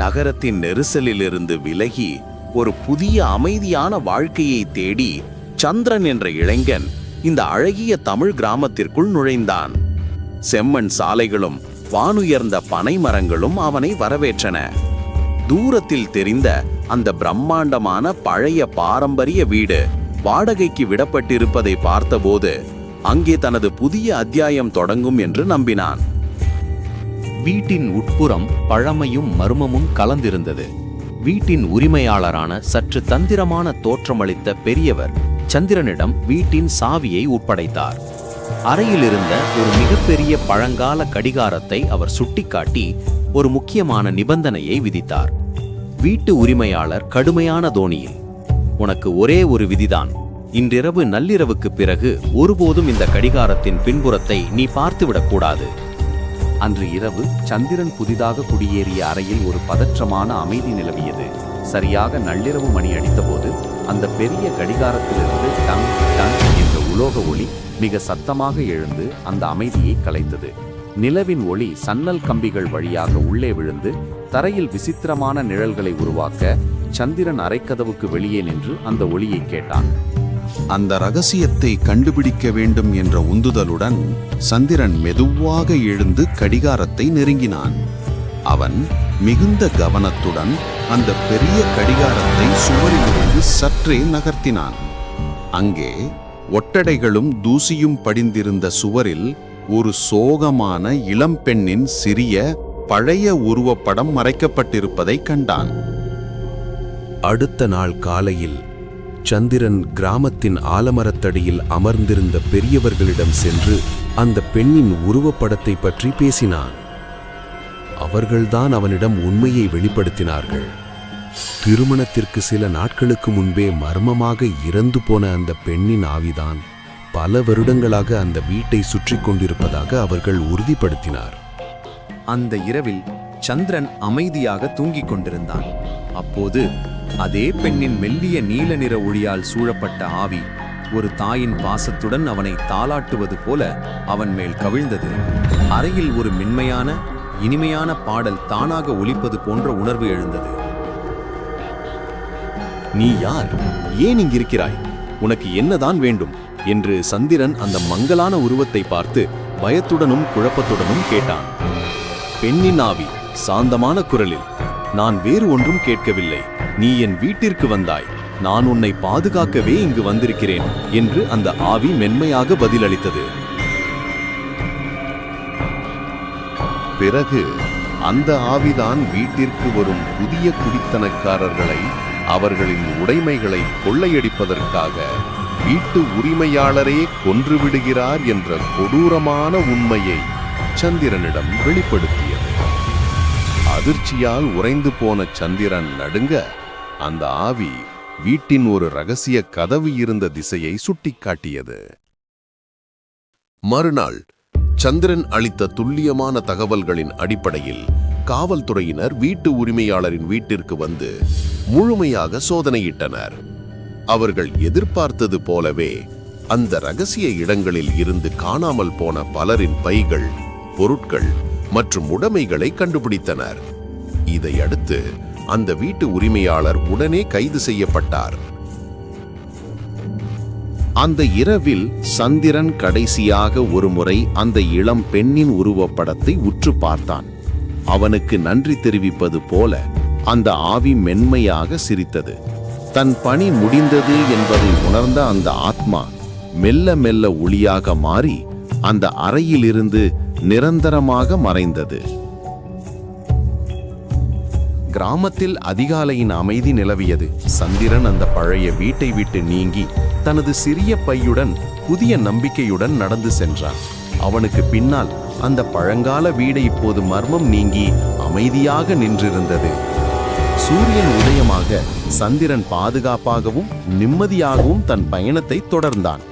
நகரத்தின் நெரிசலிலிருந்து விலகி ஒரு புதிய அமைதியான வாழ்க்கையை தேடி சந்திரன் என்ற இளைஞன் இந்த அழகிய தமிழ் கிராமத்திற்குள் நுழைந்தான். செம்மண் சாலைகளும் வானுயர்ந்த பனை மரங்களும் அவனை வரவேற்றன. தூரத்தில் தெரிந்த அந்த பிரம்மாண்டமான பழைய பாரம்பரிய வீடு வாடகைக்கு விடப்பட்டிருப்பதை பார்த்தபோது அங்கே தனது புதிய அத்தியாயம் தொடங்கும் என்று நம்பினான். வீட்டின் உட்புறம் பழமையும் மர்மமும் கலந்திருந்தது. வீட்டின் உரிமையாளரான சற்று தந்திரமான தோற்றமளித்த பெரியவர் சந்திரனிடம் வீட்டின் சாவியை ஒப்படைத்தார். அறையில் இருந்த ஒரு மிகப்பெரிய பழங்கால கடிகாரத்தை அவர் சுட்டிக்காட்டி ஒரு முக்கியமான நிபந்தனையை விதித்தார். வீட்டு உரிமையாளர் கடுமையான தோணியில் உனக்கு ஒரே ஒரு விதிதான். இன்றிரவு நள்ளிரவுக்கு பிறகு ஒருபோதும் இந்த கடிகாரத்தின் பின்புறத்தை நீ பார்த்துவிடக்கூடாது. அன்று இரவு சந்திரன் புதிதாக குடியேறிய அறையில் ஒரு பதற்றமான அமைதி நிலவியது. சரியாக நள்ளிரவு மணி அடித்தபோது அந்த பெரிய கடிகாரத்திலிருந்து டங் டங் என்ற உலோக ஒளி மிக சத்தமாக எழுந்து அந்த அமைதியை கலைத்தது. நிலவின் ஒளி சன்னல் கம்பிகள் வழியாக உள்ளே விழுந்து தரையில் விசித்திரமான நிழல்களை உருவாக்க சந்திரன் அரைக்கதவுக்கு வெளியே நின்று அந்த ஒளியை கேட்டான். அந்த ரகசியத்தை கண்டுபிடிக்க வேண்டும் என்ற உந்துதலுடன் சந்திரன் மெதுவாக எழுந்து கடிகாரத்தை நெருங்கினான். அவன் மிகுந்த கவனத்துடன் அந்த பெரிய கடிகாரத்தை சுவரிலிருந்து சற்றே நகர்த்தினான். அங்கே ஒட்டடைகளும் தூசியும் படிந்திருந்த சுவரில் ஒரு சோகமான இளம்பெண்ணின் சிறிய பழைய உருவப்படம் மறைக்கப்பட்டிருப்பதை கண்டான். அடுத்த நாள் காலையில் சந்திரன் கிராமத்தின் ஆலமரத்தடியில் அமர்ந்திருந்த பெரியவர்களிடம் சென்று அந்த பெண்ணின் உருவப்படத்தை பற்றி பேசினான். அவர்கள்தான் அவனிடம் உண்மையை வெளிப்படுத்தினார்கள். திருமணத்திற்கு சில நாட்களுக்கு முன்பே மர்மமாக இறந்து போன அந்த பெண்ணின் ஆவிதான் பல வருடங்களாக அந்த வீட்டை சுற்றி கொண்டிருப்பதாக அவர்கள் உறுதிப்படுத்தினார். அந்த இரவில் சந்திரன் அமைதியாக தூங்கிக் கொண்டிருந்தான். அப்போது அதே பெண்ணின் மெல்லிய நீல நிற ஒளியால் சூழப்பட்ட ஆவி ஒரு தாயின் பாசத்துடன் அவனை தாளாட்டுவது போல அவன் மேல் கவிழ்ந்தது. அறையில் ஒரு மென்மையான இனிமையான பாடல் தானாக ஒலிப்பது போன்ற உணர்வு எழுந்தது. நீ யார்? ஏன் இங்கிருக்கிறாய்? உனக்கு என்னதான் வேண்டும்? என்று சந்திரன் அந்த மங்கலான உருவத்தை பார்த்து பயத்துடனும் குழப்பத்துடனும் கேட்டான். பெண்ணின் ஆவி சாந்தமான குரலில். நான் வேறு ஒன்றும் கேட்கவில்லை. நீ என் வீட்டிற்கு வந்தாய். நான் உன்னை பாதுகாக்கவே இங்கு வந்திருக்கிறேன் என்று அந்த ஆவி மென்மையாக பதிலளித்தது. பிறகு அந்த ஆவிதான் வீட்டிற்கு வரும் புதிய குடித்தனக்காரர்களை அவர்களின் உடைமைகளை கொள்ளையடிப்பதற்காக வீட்டு உரிமையாளரே கொன்றுவிடுகிறார் என்ற கொடூரமான உண்மையை சந்திரனிடம் வெளிப்படுத்தியது. அதிர்ச்சியால் உறைந்து போன சந்திரன் நடுங்க அந்த ஆவி வீட்டின் ஒரு ரகசிய கதவு இருந்த திசையை சுட்டிக்காட்டியது. மறுநாள் சந்திரன் அளித்த துல்லியமான தகவல்களின் அடிப்படையில் காவல்துறையினர் வீட்டு உரிமையாளரின் வீட்டிற்கு வந்து முழுமையாக சோதனையிட்டனர். அவர்கள் எதிர்பார்த்தது போலவே அந்த ரகசிய இடங்களில் இருந்து காணாமல் போன பலரின் பைகள் பொருட்கள் மற்றும் உடைமைகளை கண்டுபிடித்தனர். இதையடுத்து அந்த வீட்டு உரிமையாளர் உடனே கைது செய்யப்பட்டார். அந்த இரவில் சந்திரன் கடைசியாக ஒருமுறை அந்த இளம் பெண்ணின் உருவப்படத்தை உற்று பார்த்தான். அவனுக்கு நன்றி தெரிவிப்பது போல அந்த ஆவி மென்மையாக சிரித்தது. தன் பணி முடிந்தது என்பதை உணர்ந்த அந்த ஆத்மா மெல்ல மெல்ல ஒளியாக மாறி அந்த அறையிலிருந்து நிரந்தரமாக மறைந்தது. கிராமத்தில் அதிகாலையின் அமைதி நிலவியது. சந்திரன் அந்த பழைய வீட்டை விட்டு நீங்கி தனது சிறிய பையுடன் புதிய நம்பிக்கையுடன் நடந்து சென்றான். அவனுக்கு பின்னால் அந்த பழங்கால வீடு இப்போது மர்மம் நீங்கி அமைதியாக நின்றிருந்தது. சூரியன் உதயமாக சந்திரன் பாதுகாப்பாகவும் நிம்மதியாகவும் தன் பயணத்தை தொடர்ந்தான்.